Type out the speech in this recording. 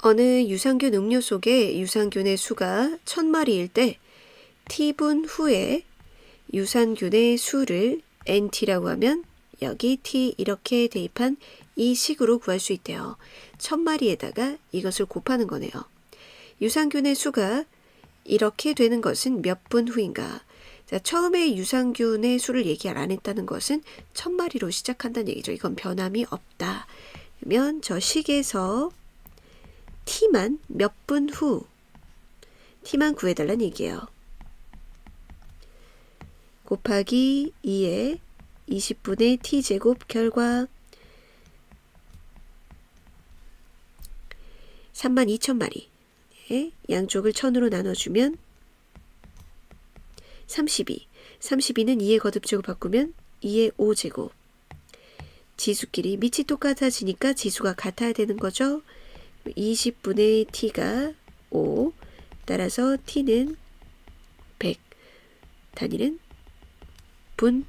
어느 유산균 음료 속에 유산균의 수가 1000마리일 때 t분 후에 유산균의 수를 nt라고 하면 여기 t 이렇게 대입한 이 식으로 구할 수 있대요. 1000마리에다가 이것을 곱하는 거네요. 유산균의 수가 이렇게 되는 것은 몇 분 후인가? 자, 처음에 유산균의 수를 얘기 안 했다는 것은 1000마리로 시작한다는 얘기죠. 이건 변함이 없다. 그러면 저 식에서 t만 몇 분 후, t만 구해달라는 얘기예요. 곱하기 2에 20분의 t제곱 결과 32,000마리. 예, 양쪽을 1000으로 나눠주면 32. 32는 2의 거듭제곱 바꾸면 2의 5제곱. 지수끼리 밑이 똑같아지니까 지수가 같아야 되는 거죠. 20분의 t가 5. 따라서 t는 100. 단위는 분